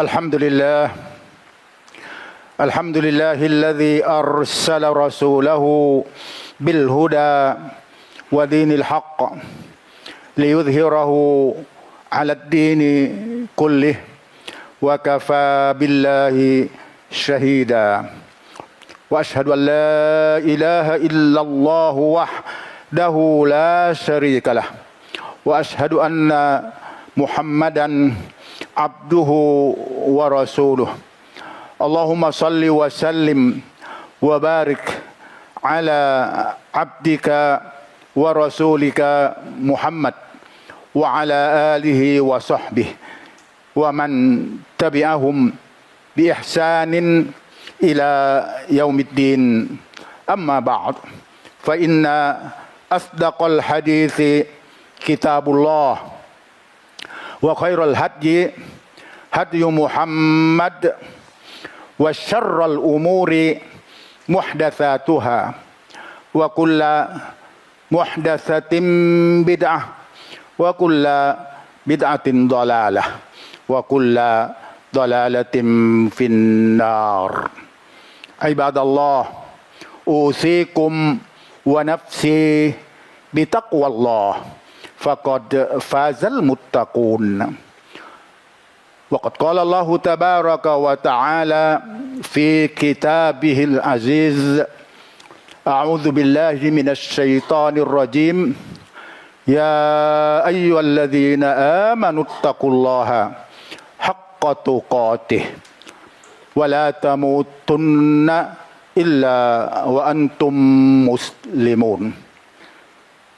الحمد لله. الحمد لله الذي أرسل رسوله بالهدى ودين الحق ليظهره على الدين كله وكفى بالله شهيدا. وأشهد أن لا إله إلا الله وحده لا شريك له. وأشهد أن محمدا عبده ورسوله. اللهم صل وسلم وبارك على عبدك ورسولك محمد وعلى آله وصحبه ومن تبعهم بإحسان إلى يوم الدين. أما بعد فإن أصدق الحديث كتاب الله. وخير الهدي هدي محمد وشر الأمور محدثاتها وكل محدثة بدعة وكل بدعة ضلالة وكل ضلالة في النار. عباد الله أوصيكم ونفسي بتقوى الله. فقد فاز المتقون. وقد قال الله تبارك وتعالى في كتابه العزيز أعوذ بالله من الشيطان الرجيم. يا أيها الذين آمنوا اتقوا الله حق تقاته ولا تموتن إلا وأنتم مسلمون.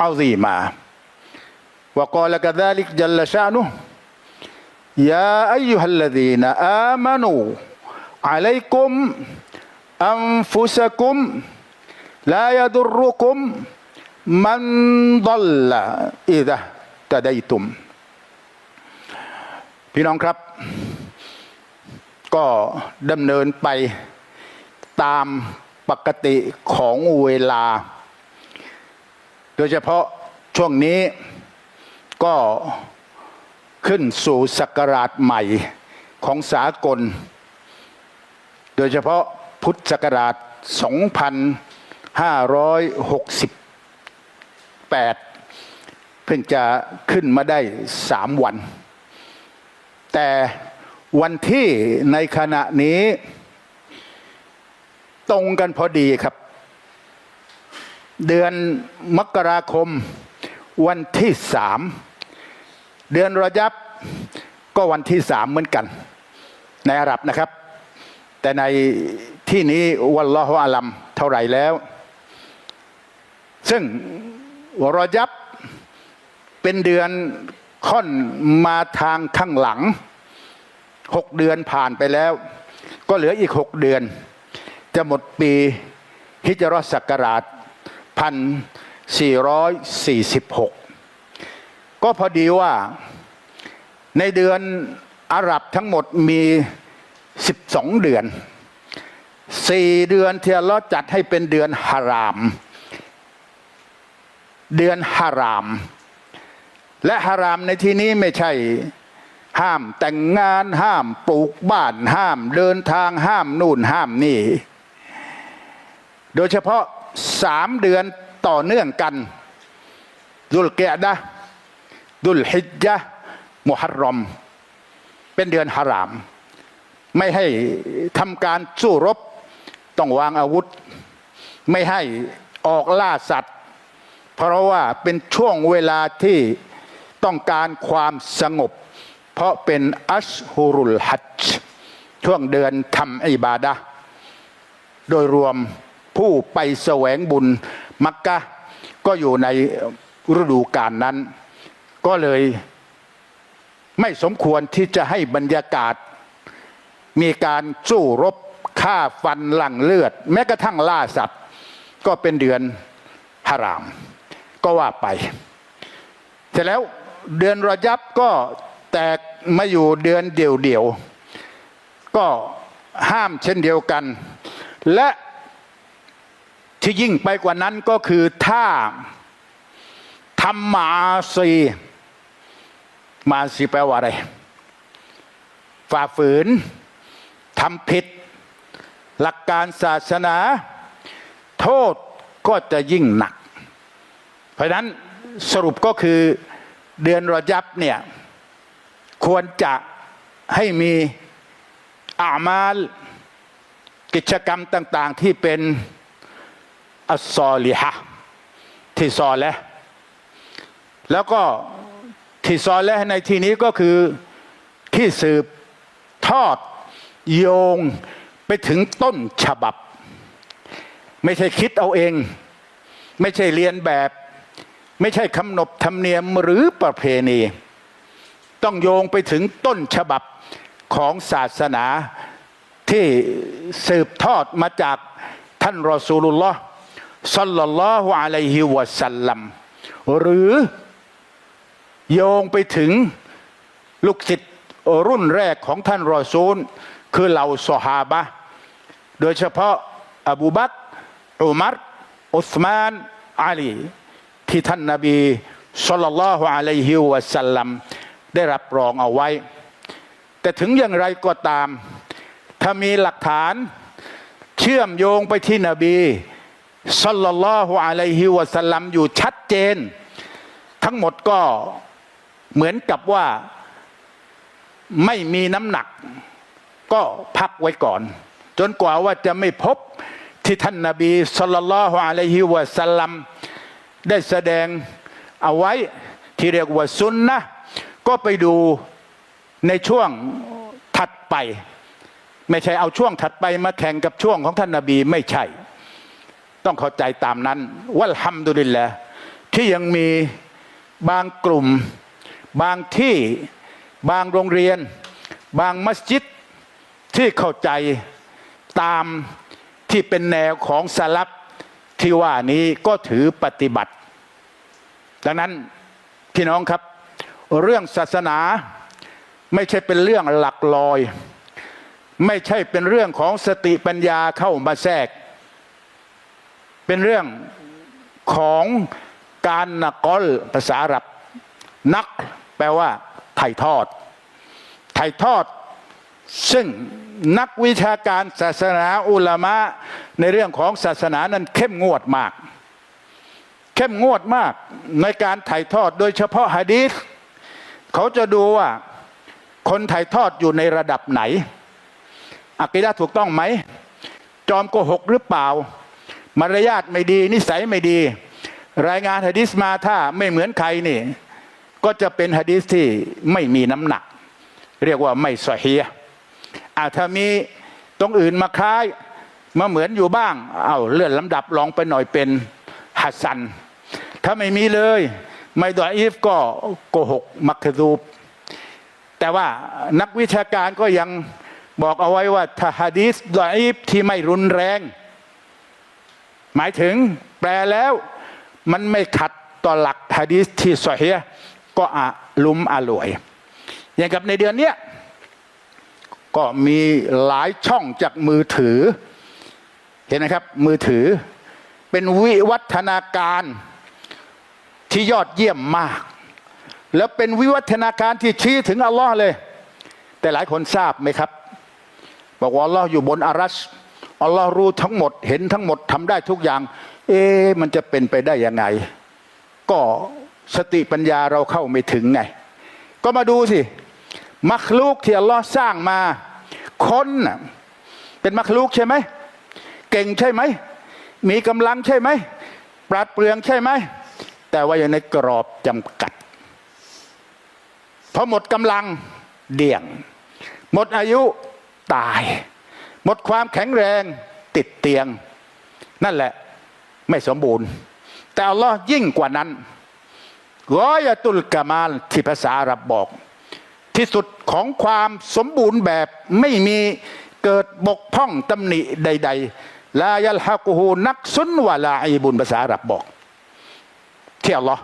عظيما وقال كذلك جل شانه يا ايها الذين امنوا عليكم انفسكم لا يضركم من ضل اذا اهتديتم พี่น้องครับ ก็ดำเนินไปตามปกติของเวลา โ ดยเฉพาะช่วงนี้ก็ขึ้นสู่ศักราชใหม่ของสากล โดยเฉพาะพุทธศักราช 2568 เพิ่งจะขึ้นมาได้สามวัน แต่วันที่ในขณะนี้ ตรงกันพอดีครับ เดือนมกราคมวันที่สามเดือนรอยับก็วันที่สามเหมือนกัน ในอาหรับนะครับ แต่ในที่นี้วันลอฮฺอาลัมเท่าไหร่แล้ว ซึ่งรอยับเป็นเดือนค่อนมาทางข้างหลังหกเดือนผ่านไปแล้ว ก็เหลืออีกหกเดือน จะหมดปีฮิจรัสศักราช พันสี่ร้อยสี่สิบหกก็พอดีว่าในเดือนอาหรับทั้งหมดมีสิบสองเดือนสี่เดือนที่อัลอจัดให้เป็นเดือนฮาราม เดือนฮาราม และฮารามในที่นี้ไม่ใช่ห้ามแต่งงานห้ามปลูกบ้านห้ามเดินทางห้ามนู่นห้ามนี่ โดยเฉพาะ สามเดือนต่อเนื่องกัน ดุลเกะดะดุลฮิจญะมุฮัรรอม เป็นเดือนฮาราม ไม่ให้ทำการสู้รบต้องวางอาวุธ ไม่ให้ออกล่าสัตว์ เพราะว่าเป็นช่วงเวลาที่ต้องการความสงบ เพราะเป็นอัชฮุรุลฮัจญ์ช่วงเดือนทำอิบาดะโดยรวม ผู้ไปแสวงบุญมักกะก็อยู่ในฤดูกาลนั้น ก็เลยไม่สมควรที่จะให้บรรยากาศ มีการสู้รบฆ่าฟันหลั่งเลือด แม้กระทั่งล่าสัตว์ ก็เป็นเดือนฮาราม ก็ว่าไป เสร็จแล้วเดือนรอยับก็แตกมาอยู่เดือนเดี่ยวๆก็ห้ามเช่นเดียวกัน และ ที่ยิ่งไปกว่านั้นก็คือถ้าทำมาซีมาซีแปลว่าอะไร ฝ่าฝืนทำผิด หลักการศาสนา โทษก็จะยิ่งหนัก เพราะฉะนั้นสรุปก็คือเดือนรอยับเนี่ย ควรจะให้มีอามาลกิจกรรมต่าง ๆที่เป็น อัสซอลิฮะที่ซอและแล้วก็ที่ซอและในที่นี้ก็คือที่สืบทอดโยงไปถึงต้นฉบับ ไม่ใช่คิดเอาเอง ไม่ใช่เรียนแบบ ไม่ใช่คำนบธรรมเนียมหรือประเพณี ต้องโยงไปถึงต้นฉบับของศาสนาที่สืบทอดมาจากท่านรอซูลุลลอฮ์ สัลลัลลอฮุอะลัยฮิวะสัลลัมหรือโยงไปถึงลูกศิษย์รุ่นแรกของท่านรอซูล คือเหล่าสหาบะโดยเฉพาะอบูบักอุมัรอุสมานอาลีที่ท่านนาบีสุลต่านละฮ์อะลัยฮิวะสัลลัมได้รับรองเอาไว้ แต่ถึงอย่างไรก็ตาม ถ้ามีหลักฐานเชื่อมโยงไปที่นบี สัลลัลลอฮุอะลัยฮิวะสัลลัมอยู่ชัดเจน ทั้งหมดก็เหมือนกับว่าไม่มีน้ำหนัก ก็พักไว้ก่อน จนกว่าว่าจะไม่พบที่ท่านนาบีสุลต่านละฮ์อะลัยฮิวะสัลลัมได้แสดงเอาไว้ที่เรียกว่าซุนนะก็ไปดูในช่วงถัดไป ไม่ใช่เอาช่วงถัดไปมาแข่งกับช่วงของท่านนาบีไม่ใช่ ต้องเข้าใจตามนั้นวัลฮัมดุลิลละที่ยังมีบางกลุ่ม บางที่บางโรงเรียน บางมัสยิดที่เข้าใจตามที่เป็นแนวของสลับที่ว่านี้ก็ถือปฏิบัติ ดังนั้นพี่น้องครับ เรื่องศาสนาไม่ใช่เป็นเรื่องหลักลอย ไม่ใช่เป็นเรื่องของสติปัญญาเข้ามาแทรก เป็นเรื่องของการนักกอลภาษาอาหรับนักแปลว่าถ่ายทอดถ่ายทอด ซึ่งนักวิชาการศาสนาอุลามะในเรื่องของศาสนานั้นเข้มงวดมาก เข้มงวดมากในการถ่ายทอดโดยเฉพาะฮะดีษเขาจะดูว่าคนถ่ายทอดอยู่ในระดับไหนอักีดะถูกต้องไหม จอมโกหกหรือเปล่า มารยาทไม่ดี นิสัยไม่ดี รายงานฮะดีษมาถ้าไม่เหมือนใครนี่ ก็จะเป็นฮะดีษที่ไม่มีน้ำหนัก เรียกว่าไม่สอฮียอาถ้ามีตรงอื่นมาคล้ายมาเหมือนอยู่บ้าง เอาเลื่อนลำดับลองไปหน่อยเป็นฮัสซัน ถ้าไม่มีเลย ไม่ดออีฟก็โกหกมักคซูบแต่ว่านักวิชาการก็ยังบอกเอาไว้ว่าถ้าฮะดีษดออีฟที่ไม่รุนแรง หมายถึงแปลแล้วมันไม่ขัดต่อหลักฮะดีษที่สอฮียก็อะลุมอร่วย อย่างกับในเดือนเนี้ยก็มีหลายช่องจากมือถือ เห็นไหมครับมือถือเป็นวิวัฒนาการที่ยอดเยี่ยมมาก แล้วเป็นวิวัฒนาการที่ชี้ถึงอัลลอฮ์เลย แต่หลายคนทราบไหมครับ บอกว่าอัลลอฮ์อยู่บนอารัช อัลลอฮ์รู้ทั้งหมดเห็นทั้งหมดทำได้ทุกอย่าง เอ๊ะมันจะเป็นไปได้ยังไง ก็สติปัญญาเราเข้าไม่ถึงไง ก็มาดูสิ มักลูกที่อัลลอฮ์สร้างมา คนเป็นมักลูกใช่ไหม เก่งใช่ไหม มีกำลังใช่ไหม ปราดเปรื่องใช่ไหม แต่ว่าอยู่ในกรอบจำกัดพอหมดกำลังเดี่ยง หมดอายุตาย หมดความแข็งแรงติดเตียง นั่นแหละไม่สมบูรณ์ แต่อัลลอฮ์ยิ่งกว่านั้นร้อยตุลกามาลที่ภาษาอาหรับบอก ที่สุดของความสมบูรณ์แบบไม่มีเกิดบกพร่องตำหนิใด ๆ ลายัลฮะกูฮูนักซุนวะลาอีบุนภาษาอาหรับบอกเที่อัลลอ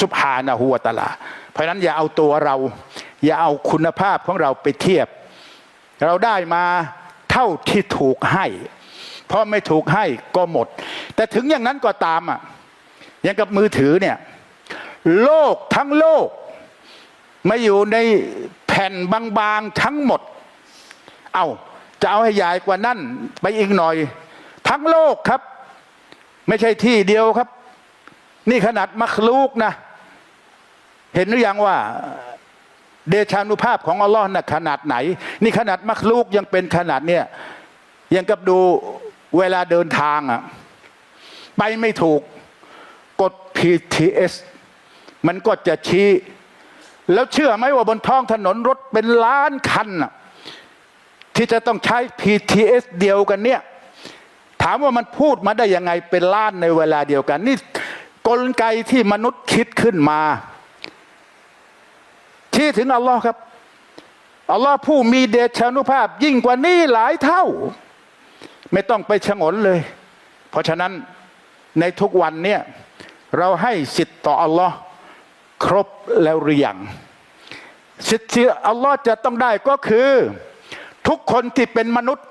สุบฮานะฮูวตาลา เพราะนั้นอย่าเอาตัวเรา อย่าเอาคุณภาพของเราไปเทียบ เราได้มา เท่าที่ถูกให้ เพราะไม่ถูกให้ก็หมด แต่ถึงอย่างนั้นก็ตามอะอย่างกับมือถือเนี่ย โลกทั้งโลก มาอยู่ในแผ่นบางๆทั้งหมด เอาจะเอาให้ใหญ่กว่านั่นไปอีกหน่อย ทั้งโลกครับ ไม่ใช่ที่เดียวครับ นี่ขนาดมักลูกนะ เห็นหรือยังว่า เดชานุภาพของอัลลอฮ์นะขนาดไหน นี่ขนาดมักลูกยังเป็นขนาดเนี้ยยังกับดูเวลาเดินทางอะไปไม่ถูกกด PTS มันก็จะชี้ แล้วเชื่อไหมว่าบนท้องถนนรถเป็นล้านคันน่ะที่จะต้องใช้ PTS เดียวกันเนี่ย ถามว่ามันพูดมาได้ยังไงเป็นล้านในเวลาเดียวกัน นี่กลไกที่มนุษย์คิดขึ้นมา ที่ถึงอัลลอฮ์ครับ อัลลอฮ์ผู้มีเดชานุภาพ ยิ่งกว่านี้หลายเท่า ไม่ต้องไปชะงนเลย เพราะฉะนั้นในทุกวันเนี่ยเราให้สิทธิ์ต่ออัลลอฮ์ครบแล้วหรือยังสิทธิ์ที่อัลลอฮ์จะต้องได้ก็คือ ทุกคนที่เป็นมนุษย์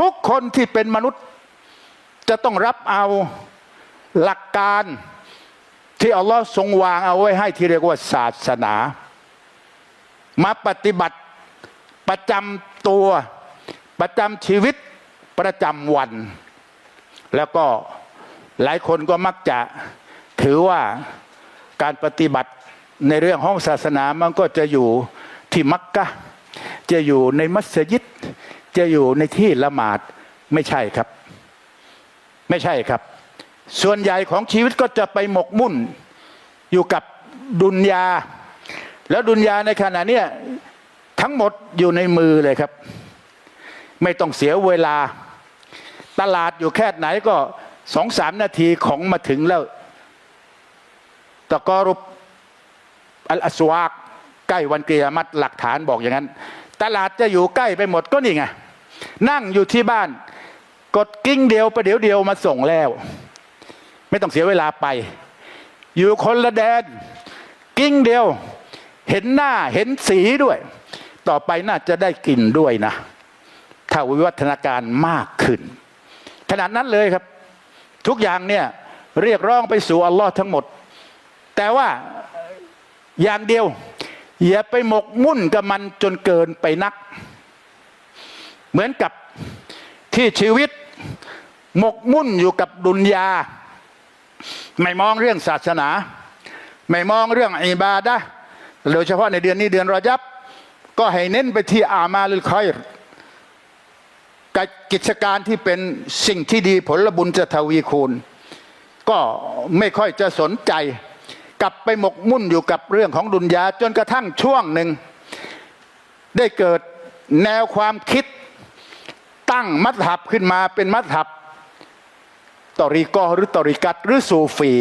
ทุกคนที่เป็นมนุษย์ จะต้องรับเอาหลักการที่อัลลอฮ์ทรงวางเอาไว้ให้ที่เรียกว่าศาสนา มาปฏิบัติประจำตัวประจำชีวิตประจำวัน แล้วก็หลายคนก็มักจะถือว่าการปฏิบัติในเรื่องห้องศาสนามันก็จะอยู่ที่มักกะ จะอยู่ในมัสยิด จะอยู่ในที่ละหมาดไม่ใช่ครับ ไม่ใช่ครับ ส่วนใหญ่ของชีวิตก็จะไปหมกมุ่นอยู่กับดุนยา แล้วดุนยาในขณะเนี้ยทั้งหมดอยู่ในมือเลยครับ ไม่ต้องเสียเวลา ตลาดอยู่แค่ไหนก็สองสามนาทีของมาถึงแล้วตะกอรุปอัลอสวากใกล้วันเกียรติหลักฐานบอกอย่างนั้น ตลาดจะอยู่ใกล้ไปหมดก็นี่ไง นั่งอยู่ที่บ้าน กดกิ้งเดียวไปเดี๋ยวเดียวมาส่งแล้ว ไม่ต้องเสียเวลาไป อยู่คนละแดนกิ้งเดียว เห็นหน้าเห็นสีด้วย ต่อไปน่าจะได้กลิ่นด้วยนะ ถ้าวิวัฒนาการมากขึ้น ขนาดนั้นเลยครับ ทุกอย่างเนี่ยเรียกร้องไปสู่อัลลอฮ์ทั้งหมด แต่ว่าอย่างเดียว อย่าไปหมกมุ่นกับมันจนเกินไปนัก เหมือนกับที่ชีวิตหมกมุ่นอยู่กับดุนยา ไม่มองเรื่องศาสนา ไม่มองเรื่องอิบาดะ โดยเฉพาะในเดือนนี้เดือนรอยับ ก็ให้เน้นไปที่อามาลุลคอยรกับกิจการที่เป็นสิ่งที่ดีผลบุญจะทวีคูณ ก็ไม่ค่อยจะสนใจ กลับไปหมกมุ่นอยู่กับเรื่องของดุนยาจนกระทั่งช่วงหนึ่ง ได้เกิดแนวความคิดตั้งมัธยับขึ้นมาเป็นมัธยับตอรีกอหรือตอริกัตหรือสูฟี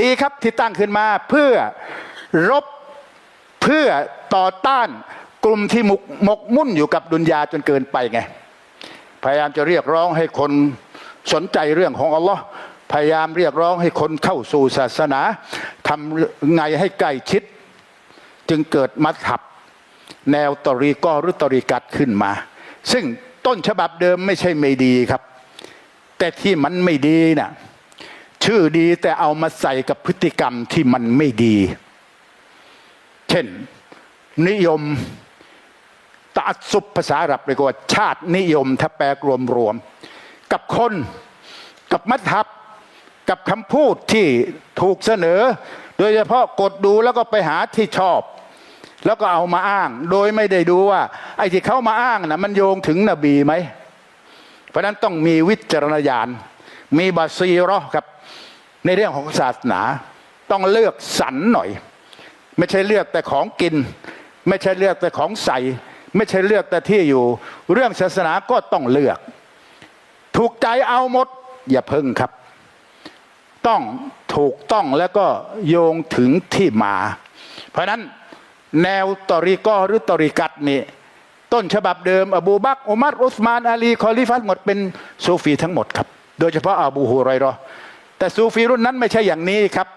ดีครับที่ตั้งขึ้นมาเพื่อ รบเพื่อต่อต้านกลุ่มที่หมกมกมุ่นอยู่กับดุนยาจนเกินไปไง พยายามจะเรียกร้องให้คนสนใจเรื่องของอัลลอฮ์พยายามเรียกร้องให้คนเข้าสู่ศาสนาทำไงให้ใกล้ชิด จึงเกิดมัธับแนวตอรีกอหรือตอริกัตขึ้นมา ซึ่งต้นฉบับเดิมไม่ใช่ไม่ดีครับ แต่ที่มันไม่ดีน่ะชื่อดีแต่เอามาใส่กับพฤติกรรมที่มันไม่ดี เช่น นิยมตาสุบภาษาอาหรับเรียกว่า ชาตินิยมถ้าแปลรวมรวมๆกับคนกับมัธยับกับคำพูดที่ถูกเสนอ โดยเฉพาะกดดูแล้วก็ไปหาที่ชอบ แล้วก็เอามาอ้าง โดยไม่ได้ดูว่า ไอ้ที่เขามาอ้างนะมันโยงถึงนบีไหม เพราะนั้นต้องมีวิจารณญาณ มีบาซีรอครับ ในเรื่องของศาสนา ต้องเลือกสรรหน่อย ไม่ใช่เลือกแต่ของกิน ไม่ใช่เลือกแต่ของใส่ ไม่ใช่เลือกแต่ที่อยู่ เรื่องศาสนาก็ต้องเลือก ถูกใจเอาหมด อย่าเพิ่งครับ ต้องถูกต้องแล้วก็โยงถึงที่มา เพราะนั้นแนวตอรีกอหรือตอริกัตนี่ต้นฉบับเดิม อบูบักอุมัรอุสมานอาลีคอลิฟัตหมดเป็นซูฟีทั้งหมดครับ โดยเฉพาะอบูฮุไรอยรอแต่ซูฟีรุ่นนั้นไม่ใช่อย่างนี้ครับ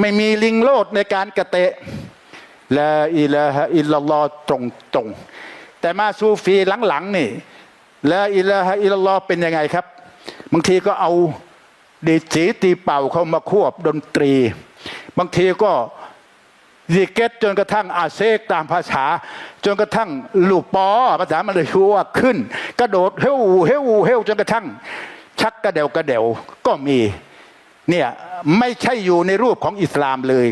ไม่มีลิงโลดในการกระเตะลาอิลาฮะอิลลอฮ์ตรงตรงแต่มาซูฟีหลังๆนี่ลาอิลาฮะอิลลอฮ์เป็นยังไงครับ บางทีก็เอาดีสีตีเป่าเข้ามาควบดนตรี บางทีก็ดีเกตจนกระทั่งอาเซกตามภาษา จนกระทั่งลูกปอภาษามันเลยชัวขึ้น กระโดดเฮวเฮวเฮวจนกระทั่ง ชักกระเดวกระเดวก็มี เนี่ยไม่ใช่อยู่ในรูปของอิสลามเลย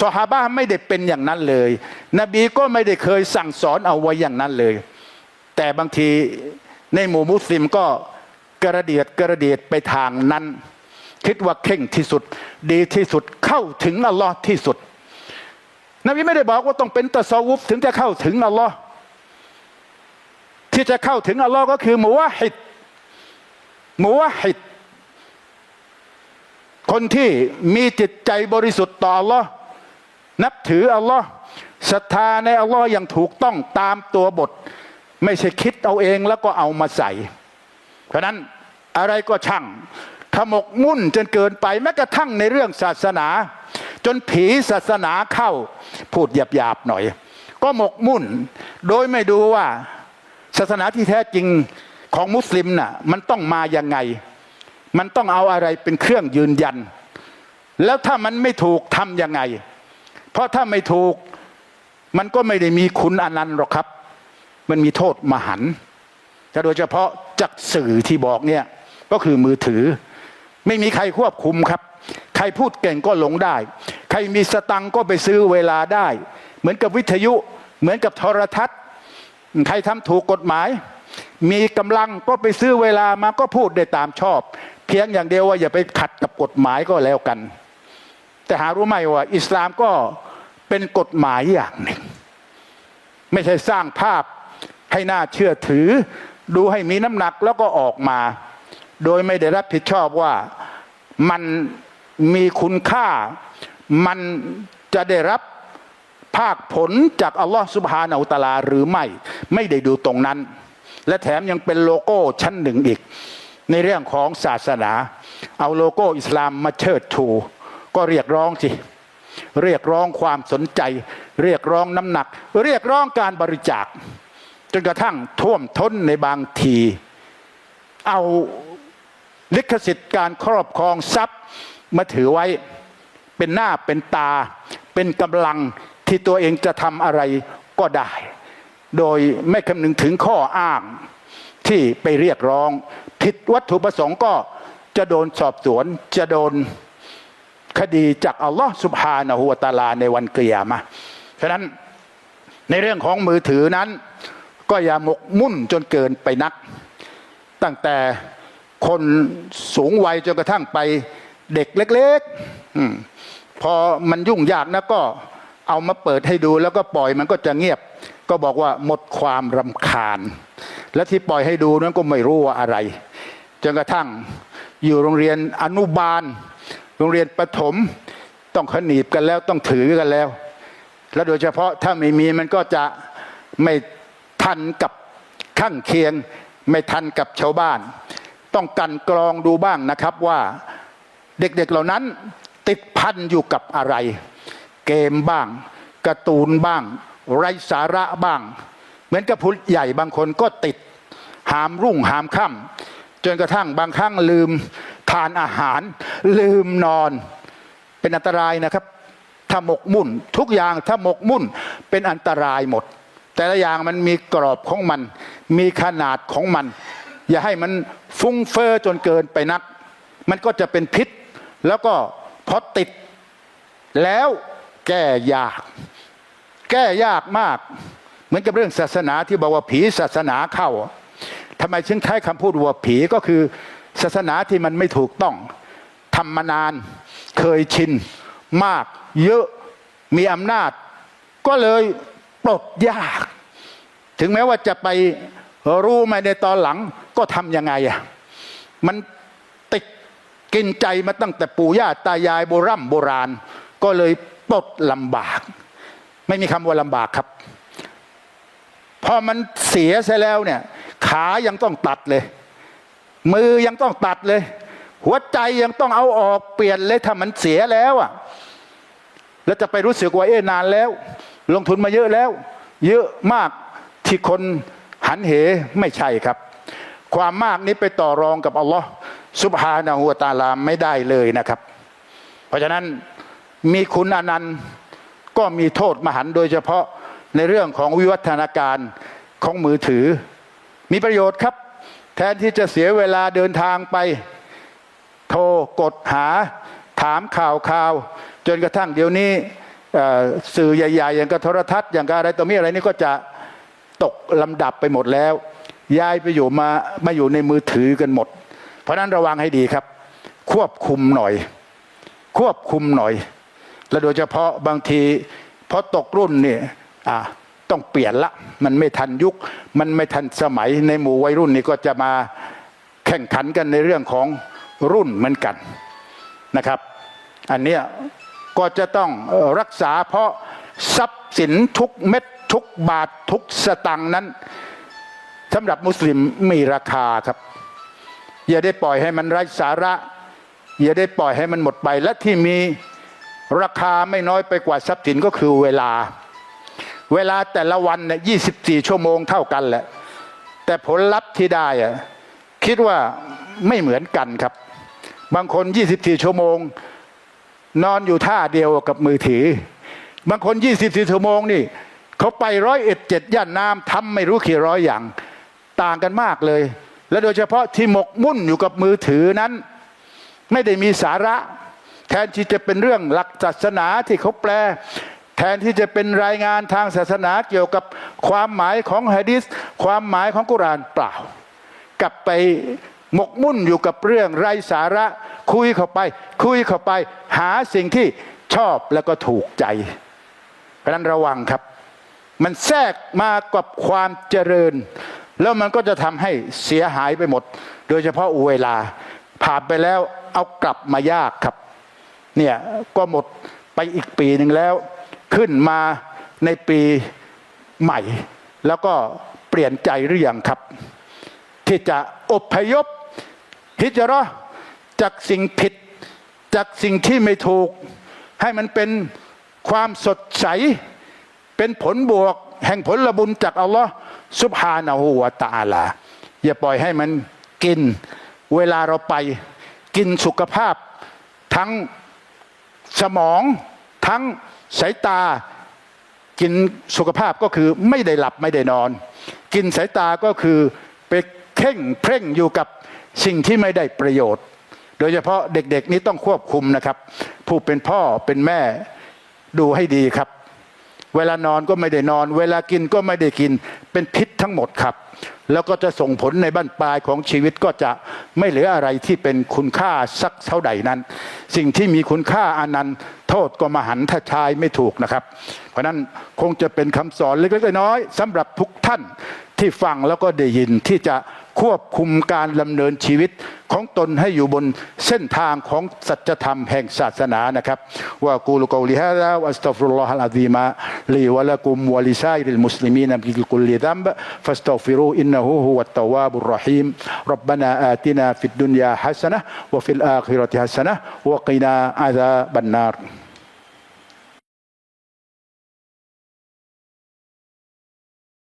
ซอฮาบะไม่ได้เป็นอย่างนั้นเลย นบีก็ไม่ได้เคยสั่งสอนเอาไว้อย่างนั้นเลย แต่บางทีในหมู่มุสลิมก็กระเดียดกระเดียดไปทางนั้น คิดว่าเข่งที่สุด ดีที่สุดเข้าถึงอัลลอฮ์ที่สุด นบีไม่ได้บอกว่าต้องเป็นตะซาวุฟถึงจะเข้าถึงอัลลอฮ์ที่จะเข้าถึงอัลลอฮ์ก็คือมุวะฮิดมุวะฮิด คนที่มีจิตใจบริสุทธิ์ต่ออัลลอฮ์นับถืออัลลอฮ์ศรัทธาในอัลลอฮ์อย่างถูกต้องตามตัวบท ไม่ใช่คิดเอาเองแล้วก็เอามาใส่ เพราะนั้นอะไรก็ช่างขมกมุ่นจนเกินไปแม้กระทั่งในเรื่องศาสนา จนผีศาสนาเข้า พูดหยาบๆหน่อย ก็หมกมุ่น โดยไม่ดูว่า ศาสนาที่แท้จริงของมุสลิมน่ะมันต้องมายังไง มันต้องเอาอะไรเป็นเครื่องยืนยัน แล้วถ้ามันไม่ถูกทำยังไง เพราะถ้าไม่ถูกมันก็ไม่ได้มีคุณอนันต์หรอกครับ มันมีโทษมหันต์แต่โดยเฉพาะจากสื่อที่บอกเนี่ยก็คือมือถือ ไม่มีใครควบคุมครับ ใครพูดเก่งก็หลงได้ ใครมีสตังก็ไปซื้อเวลาได้ เหมือนกับวิทยุเหมือนกับโทรทัศน์ ใครทำถูกกฎหมาย มีกำลังก็ไปซื้อเวลามาก็พูดได้ตามชอบ เพียงอย่างเดียวว่าอย่าไปขัดกับกฎหมายก็แล้วกัน แต่หารู้ไหมว่าอิสลามก็เป็นกฎหมายอย่างหนึ่ง ไม่ใช่สร้างภาพให้น่าเชื่อถือ ดูให้มีน้ำหนักแล้วก็ออกมา โดยไม่ได้รับผิดชอบว่ามันมีคุณค่า มันจะได้รับภาคผลจากอัลลอฮ์สุบฮานาอุตลาหรือไม่ ไม่ได้ดูตรงนั้น และแถมยังเป็นโลโก้ชั้นหนึ่งอีก ในเรื่องของศาสนา เอาโลโก้อิสลามมาเชิดชู ก็เรียกร้องสิ เรียกร้องความสนใจ เรียกร้องน้ำหนัก เรียกร้องการบริจาค จนกระทั่งท่วมท้นในบางที เอาลิขสิทธิ์การครอบครองทรัพย์มาถือไว้เป็นหน้าเป็นตา เป็นกำลังที่ตัวเองจะทำอะไรก็ได้ โดยไม่คำนึงถึงข้ออ้าง ที่ไปเรียกร้อง ผิดวัตถุประสงค์ก็จะโดนสอบสวน จะโดนคดีจากอัลลอฮ์สุบฮานะฮูวตาลาในวันเกียรมาฉะนั้นในเรื่องของมือถือนั้น ก็อย่าหมกมุ่นจนเกินไปนัก ตั้งแต่คนสูงวัยจนกระทั่งไปเด็กเล็กๆพอมันยุ่งยากนะก็เอามาเปิดให้ดูแล้วก็ปล่อยมันก็จะเงียบ ก็บอกว่าหมดความรำคาญ และที่ปล่อยให้ดูนั้นก็ไม่รู้ว่าอะไรจนกระทั่งอยู่โรงเรียนอนุบาล โรงเรียนประถมต้องขนีบกันแล้วต้องถือกันแล้ว และโดยเฉพาะถ้าไม่มีมันก็จะไม่ทันกับข้างเคียง ไม่ทันกับชาวบ้าน ต้องกันกรองดูบ้างนะครับว่าเด็กๆเหล่านั้นติดพันอยู่กับอะไร เกมบ้างการ์ตูนบ้าง ไร้สาระบ้าง เหมือนกับผู้ใหญ่บางคนก็ติดหามรุ่งหามค่ำจนกระทั่งบางครั้งลืมทานอาหาร ลืมนอน เป็นอันตรายนะครับถ้าหมกมุ่น ทุกอย่างถ้าหมกมุ่นเป็นอันตรายหมด แต่ละอย่างมันมีกรอบของมัน มีขนาดของมัน อย่าให้มันฟุ้งเฟอ้อจนเกินไปนัก มันก็จะเป็นพิษ แล้วก็พอติด แล้วแก้ยาก แก้ยากมาก เหมือนกับเรื่องศาสนาที่บอกว่าผีศาสนาเข้าทำไมถึงใช้คำพูดว่าผีก็คือศาสนาที่มันไม่ถูกต้องทำมานาน เคยชิน มาก เยอะมีอำนาจ ก็เลยปลดยาก ถึงแม้ว่าจะไปรู้มาในตอนหลังก็ทำยังไงอะมันติดกินใจมาตั้งแต่ปู่ย่าตายายโบรโบราณ ก็เลยปลดลำบาก ไม่มีคำว่าลำบากครับ พอมันเสียเสียแล้วเนี่ย ขายังต้องตัดเลย มือยังต้องตัดเลย หัวใจยังต้องเอาออกเปลี่ยนเลยถ้ามันเสียแล้วอะแล้วจะไปรู้สึกว่าเอ๊นานแล้ว ลงทุนมาเยอะแล้ว เยอะมากที่คนหันเหไม่ใช่ครับ ความมากนี้ไปต่อรองกับอัลลอฮ์ซุบฮานะฮูวตาลาไม่ได้เลยนะครับ เพราะฉะนั้นมีคุณอนันต์ก็มีโทษมหันต์โดยเฉพาะ ในเรื่องของวิวัฒนาการของมือถือ มีประโยชน์ครับ แทนที่จะเสียเวลาเดินทางไป โทรกดหา ถามข่าวข่าว จนกระทั่งเดี๋ยวนี้สื่อใหญ่ ๆ อย่างกับโทรทัศน์อย่างกับอะไรตัวมีอะไรนี่ก็จะตกลำดับไปหมดแล้ว ย้ายไปอยู่มามาอยู่ในมือถือกันหมด เพราะนั้นระวังให้ดีครับ ควบคุมหน่อย ควบคุมหน่อย และโดยเฉพาะบางทีพอตกรุ่นเนี่ย ต้องเปลี่ยนละ มันไม่ทันยุค มันไม่ทันสมัยในหมู่วัยรุ่นนี่ก็จะมาแข่งขันกันในเรื่องของรุ่นเหมือนกันนะครับ อันเนี้ยก็จะต้องรักษาเพราะทรัพย์สินทุกเม็ดทุกบาททุกสตังค์นั้นสำหรับมุสลิมมีราคาครับ อย่าได้ปล่อยให้มันไร้สาระ อย่าได้ปล่อยให้มันหมดไป และที่มีราคาไม่น้อยไปกว่าทรัพย์สินก็คือเวลา เวลาแต่ละวันเนี่ย24ชั่วโมงเท่ากันแหละ แต่ผลลัพธ์ที่ได้อะคิดว่าไม่เหมือนกันครับ บางคน 24 ชั่วโมง นอนอยู่ท่าเดียวกับมือถือ บางคน 24 ชั่วโมงนี่เขาไปร้อยเอ็ดเจ็ดย่านน้ำทำไม่รู้กี่ร้อยอย่าง ต่างกันมากเลย และโดยเฉพาะที่หมกมุ่นอยู่กับมือถือนั้น ไม่ได้มีสาระ แทนที่จะเป็นเรื่องหลักศาสนาที่เขาแปล ทนที่จะเป็นรายงานทางศาสนาเกี่ยวกับความหมายของฮะดิษความหมายของกุรานเปล่า กลับไปหมกมุ่นอยู่กับเรื่องไร้สาระคุยเข้าไป คุยเข้าไป หาสิ่งที่ชอบแล้วก็ถูกใจ เพราะฉะนั้นระวังครับ มันแทรกมากับความเจริญ แล้วมันก็จะทำให้เสียหายไปหมด โดยเฉพาะเวลา ผ่านไปแล้วเอากลับมายากครับ เนี่ยก็หมดไปอีกปีหนึ่งแล้ว ขึ้นมาในปีใหม่ แล้วก็เปลี่ยนใจหรือยังครับ ที่จะอพยพฮิจเราะห์จากสิ่งผิด จากสิ่งที่ไม่ถูก ให้มันเป็นความสดใส เป็นผลบวก แห่งผลบุญจากอัลลอฮ์ซุบฮานะฮูวตะอาลา อย่าปล่อยให้มันกินเวลาเราไปกินสุขภาพทั้งสมองทั้ง สายตากินสุขภาพก็คือไม่ได้หลับไม่ได้นอน กินสายตาก็คือไปเข่งเพ่งอยู่กับสิ่งที่ไม่ได้ประโยชน์ โดยเฉพาะเด็กๆนี้ต้องควบคุมนะครับ ผู้เป็นพ่อเป็นแม่ดูให้ดีครับ เวลานอนก็ไม่ได้นอน เวลากินก็ไม่ได้กิน เป็นพิษทั้งหมดครับ แล้วก็จะส่งผลในบ้านปลายของชีวิตก็จะไม่เหลืออะไรที่เป็นคุณค่าสักเท่าใดนั้น สิ่งที่มีคุณค่าอนันต์โทษก็มหันถ้าชายไม่ถูกนะครับ เพราะนั้นคงจะเป็นคำสอนเล็กๆน้อยๆสำหรับทุกท่านที่ฟังแล้วก็ได้ยินที่จะ ควบคุมการดำเนินชีวิตของตนให้อยู่บนเส้นทางของสัจธรรมแห่งศาสนานะครับว่ากูลกอลิฮะลาวัสตัฟรุลลอฮะลอะซีมาลีวะละกุมวะลิซาอิลมุสลิมีนบิลกุลิดัมบฟัสตัฟิรูอินนะฮูฮุวัตตะวาบุรราะฮีมรับบานาอาตินาฟิดดุนยาฮัสนะวะฟิลอาคิรติฮัสนะวะกินาอาซาบันนาร